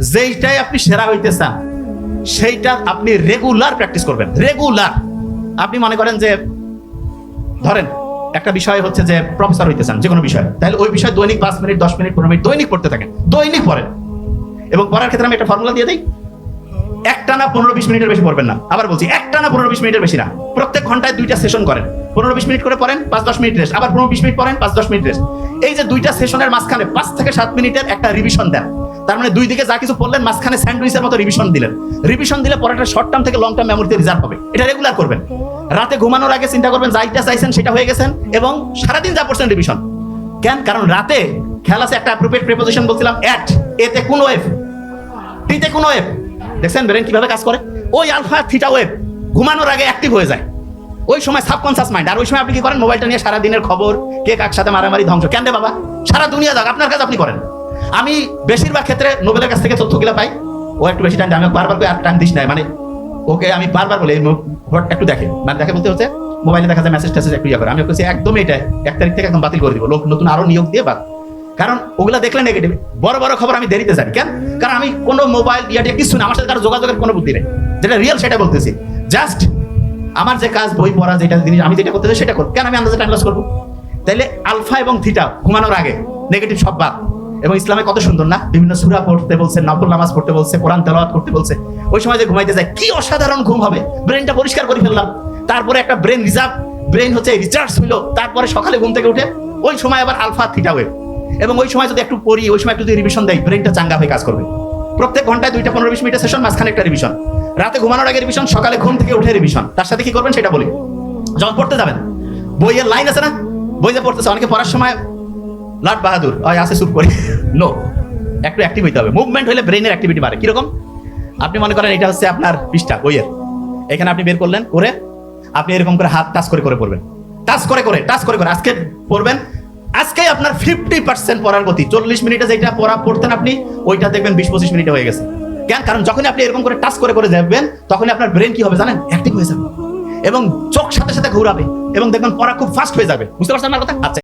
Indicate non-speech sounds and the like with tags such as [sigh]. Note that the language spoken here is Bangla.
যেইটাই আপনি সেরা হইতে চান সেইটা আপনি রেগুলার প্র্যাকটিস করবেন। রেগুলার আপনি মনে করেন যে, ধরেন, একটা বিষয় হচ্ছে যে প্রফেসর হইতে চান যে কোনো বিষয়। তাহলে ওই বিষয় দৈনিক পাঁচ মিনিট, দশ মিনিট, পনেরো মিনিট দৈনিক পড়তে থাকেন। দৈনিক পড়েন। এবং পড়ার ক্ষেত্রে আমি একটা ফর্মুলা দিয়ে দিই। একটা না পনেরো বিশ মিনিটের বেশি পড়বেন না। আবার বলছি একটা না পনেরো বিশ মিনিটের বেশি না। প্রত্যেক ঘন্টায় দুইটা সেশন করেন। পনেরো বিশ মিনিট করে পড়েন, পাঁচ দশ মিনিট রেস্ট আবার পনেরো বিশ মিনিট পড়েন, পাঁচ দশ মিনিট রেস্ট এই যে দুইটা সেশনের মাঝখানে পাঁচ থেকে সাত মিনিটের একটা রিভিশন দেন। তার মানে দুই দিকে যা কিছু পড়লেন, মাঝখানে স্যান্ডউইচের মতো রিভিশন দিলেন। রিভিশন দিলে পড়াটা শর্ট টার্ম থেকে লং টার্ম মেমোরিতে রিজার্ভ হবে। এটা রেগুলার করবেন। রাতে ঘুমানোর আগে চিন্তা করবেন যাইটা চাইছেন সেটা হয়ে গেছেন এবং সারাদিন যা পড়ছেন রিভিশন কেন? কারণ রাতে খেয়াল আছে একটা অ্যাপ্রোপ্রিয়েট প্রিপোজিশন বলছিলাম অ্যাট এতে কোন ওয়েভ টিতে কোন ওয়েভ দেখছেন ব্রেন কীভাবে কাজ করে? ওই আলফা থিটা ওয়েভ ঘুমানোর আগে অ্যাক্টিভ হয়ে যায়। ওই সময় সাবকনসিয়াস মাইন্ড আর ওই সময় আপনি কি করেন? মোবাইলটা নিয়ে সারা দিনের খবর, কে কার সাথে মারামারি, ধ্বংস। কেন বাবা? সারা দুনিয়া যাক, আপনার কাজ আপনি করেন। আমি বেশিরভাগ ক্ষেত্রে নোবেলের কাছ থেকে তথ্যগুলো পাই। ও একটু বেশি টাইম আমি বারবার করে আর টাইম দিস নাই। মানে ওকে আমি বারবার বলি একটু দেখে। মানে দেখে বলতে হচ্ছে মোবাইলে দেখা যায় মেসেজ টেসেজ একটু ইয়ে করে। আমি একদম এটা এক তারিখ থেকে একদম বাতিল করে দিব। লোক নতুন আরও নিয়োগ দিয়ে বাদ। কারণ ওগুলা দেখলে নেগেটিভ বড় বড় খবর আমি দেরিতে জানি, কেন? কারণ আমি কোনো মোবাইল ইয়াটিয়া কিছু না, আমার সাথে কারও যোগাযোগের কোনো বুদ্ধি নেই। যেটা রিয়েল সেটা বলতেছি। জাস্ট আমার যে কাজ, বই পড়া যেটা জিনিস, আমি যেটা করতে চাই সেটা করব কেন আমি আন্দাজে টাইম লস করব? তাইলে আলফা এবং থিটা ঘুমানোর আগে নেগেটিভ সব বাদ। এবং ইসলামে কত সুন্দর না? বিভিন্ন সুরা পড়তে বলছে, নফল নামাজ পড়তে বলছে, কোরআন তেলাওয়াত করতে বলছে। ওই সময় যে ঘুমাইতে যায়, কি অসাধারণ ঘুম হবে। ব্রেনটা পরিষ্কার করে ফেললাম। তারপরে একটা ব্রেন রিজার্ভ ব্রেন হচ্ছে রিচার্জ হইল। তারপরে সকালে ঘুম থেকে উঠে, ওই সময় আবার আলফা থিটা ওয়েভ এবং ওই সময় যদি একটু পড়ি, ওই সময় একটু যদি রিভিশন দেয় ব্রেনটা চাঙ্গা হয়ে কাজ করবে। প্রত্যেক ঘন্টায় দুইটা পনেরো বিশ মিনিটের সেশন মাঝখানে একটা রিভিশন রাতে ঘুমানোর আগে রিভিশন সকালে ঘুম থেকে উঠে রিভিশন তার সাথে কি করবেন সেটা বলি। যখন পড়তে যাবেন, বইয়ের লাইন আছে না? বই যে পড়তেছে, অনেকে পড়ার সময়, লাট বাহাদুর, ওই আছে চুপ করে। নো [laughs] একটু অ্যাক্টিভ হইতে হবে। মুভমেন্ট হলে ব্রেনের অ্যাক্টিভিটি বাড়ে। কীরকম? আপনি মনে করেন এটা হচ্ছে আপনার পৃষ্ঠা, বইয়ের। এখানে আপনি বের করলেন, করে আপনি এরকম করে হাত টাচ করে করে পড়বেন। টাচ করে করে, টাচ করে করে। আজকে পড়বেন আজকে আপনার ফিফটি পার্সেন্ট পড়ার গতি। চল্লিশ মিনিটে যেটা পড়া পড়তেন আপনি, ওইটা দেখবেন বিশ পঁচিশ মিনিটে হয়ে গেছে। কেন? কারণ যখনই আপনি এরকম করে টাচ করে করে যাবেন তখনই আপনার ব্রেন কি হবে জানেন? অ্যাক্টিভ হয়ে যাবে। এবং চোখ সাথে সাথে ঘুরাবে। এবং দেখবেন পড়া খুব ফাস্ট হয়ে যাবে। বুঝতে পারছেন আমার কথা? আচ্ছা।